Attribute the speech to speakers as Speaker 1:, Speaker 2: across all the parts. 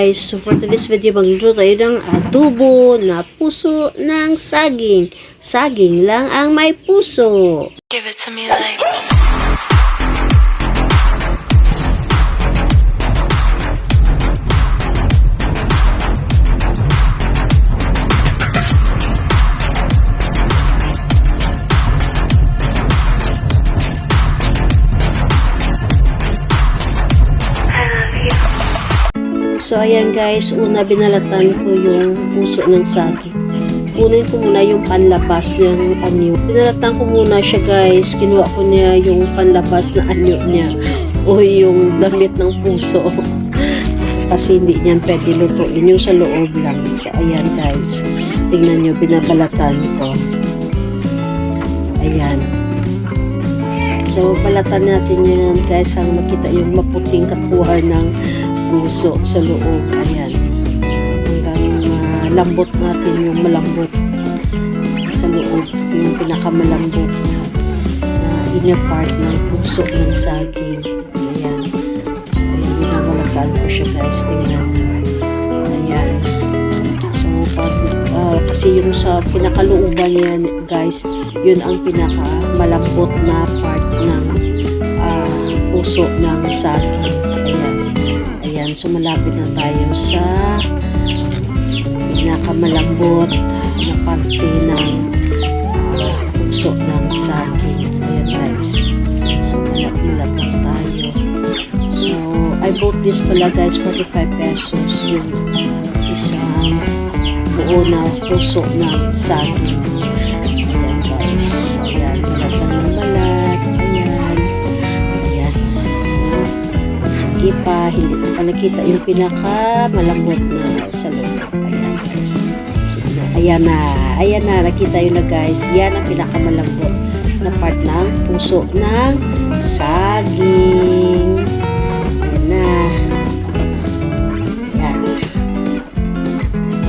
Speaker 1: guys, so for today's video, magluluto tayo ng adobo na puso ng saging. Saging lang ang may puso.
Speaker 2: Give it to me like
Speaker 1: So ayan guys, una binalatan ko yung puso ng saging. Kunin ko muna yung panlabas ng anyo. Binalatan ko muna siya guys. Kinuha ko niya yung panlabas na anyo niya. O yung damit ng puso. Kasi hindi niyan pwede lutuin. Yung sa loob lang. So ayan guys. Tingnan nyo, binabalatan ko. Ayan. So, balatan natin yan guys hanggang makita yung maputing katawan ng puso sa loob. Ayan. Hanggang malambot natin yung malambot sa loob. Yung pinakamalambot na, na inner part ng puso ng saging. Ayan. Ayan, binabalatan ko siya guys. Tingnan nyo. Ayan. So, ah, kasi yung sa pinakalooban yan, guys, yun ang pinaka malambot na part ng ah, puso ng saging. Ayan. Ayan. So, malapit na tayo sa pinakamalambot na parte ng puso ng saging. Ayan, guys. So, mulat-mulat lang tayo. So, I bought this pala, guys, 45 pesos. Yung isang buo na puso ng saging. Ayan guys. Sige pa. Hindi pa nakita yung pinaka malambot na sa loob. Ayan guys. Ayan na. Ayan na. Nakita yun na guys. Yan ang pinaka malambot na part ng puso ng saging. Ayan na. Ayan.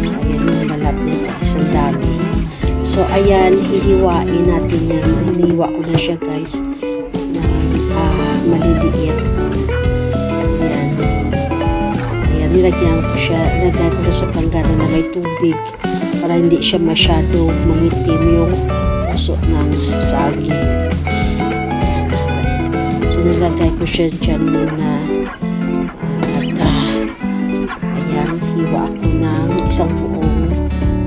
Speaker 1: Ayan yung balat niya guys. Ang dami. So, ayan. Hihiwain natin yan. Hinihiwa ko na siya guys. Na ah, maliliit. Nilagyan ko siya. Nilagyan ko siya sa panggana na may tubig. Para hindi siya masyado mangitim yung puso ng. Ayan. So, nilagay ko siya dyan muna. At ah, Ayan, hiwa ako ng isang buong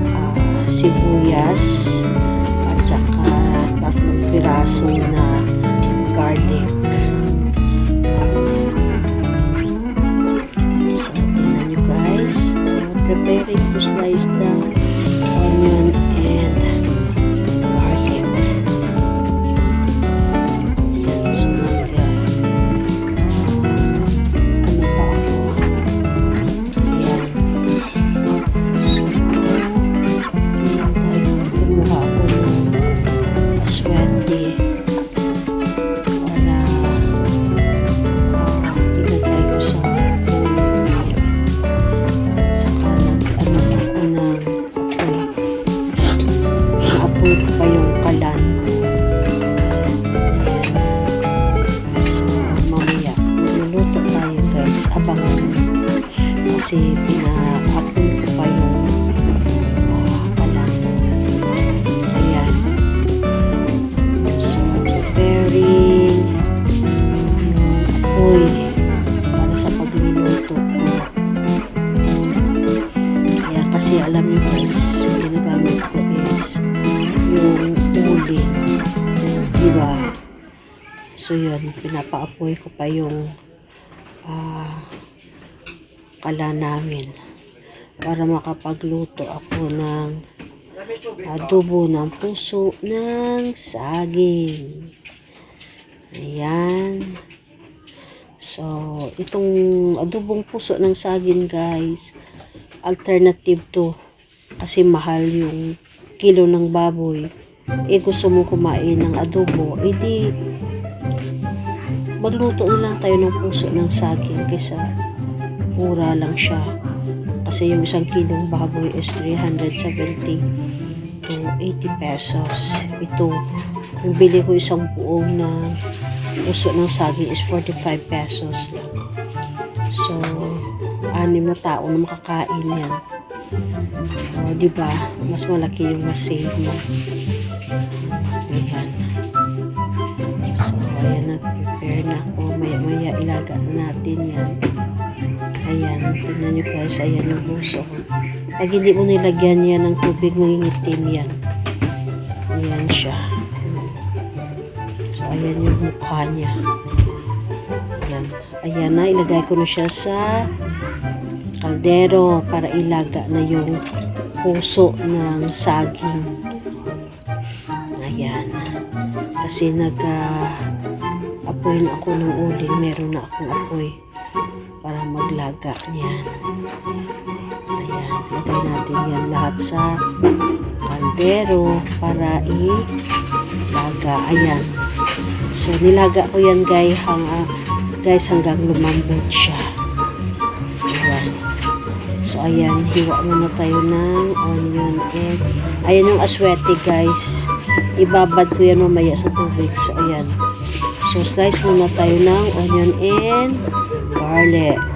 Speaker 1: ah, sibuyas at saka tatlong piraso na garlic. Ayan. Preparing to slice the onion Kasi pina-upload ko pa yung uh, kalan. Ayan. So, preparing yung apoy para sa pagluluto ko. Ayan, kasi alam niyo guys, yung ginagamit ko is yung uling. Diba? So, yun, pinapaapoy ko pa yung ah kala namin para makapagluto ako ng adobo ng puso ng saging. Ayan. So, itong adobong puso ng saging guys, alternative to kasi mahal yung kilo ng baboy. Eh gusto mo kumain ng adobo, edi magluto na lang tayo ng puso ng saging kaysa mura lang siya. Kasi yung isang kilong baboy is 370 to 80 pesos. Ito, yung bili ko isang buong na puso ng saging is 45 pesos lang. So, anim na tao na makakain yan. O, di ba? Mas malaki yung masave mo. Ayan. So, ayan, nag-prepare na ako. Maya-maya ilaga na natin yan. Ayan, tingnan nyo guys, ayan yung buso. Pag hindi mo nilagyan yan ng tubig, mangingitim yan. Ayan siya. So, ayan yung mukha niya. Ayan. Ayan na, ilagay ko na siya sa kaldero para ilaga na yung puso ng saging. Ayan. Kasi nag ah, apoy na ako ng uling. Meron na akong apoy para maglaga niyan. Ayan. Lagay natin yan lahat sa kaldero para ilaga. Ayan. So, nilaga ko yan guys, hang, ah, guys hanggang lumambot siya. Ayan. So, ayan. Hiwa muna tayo ng onion and ayan yung aswete guys. Ibabad ko yan mamaya sa tubig. So, ayan. So, slice muna tayo ng onion and garlic.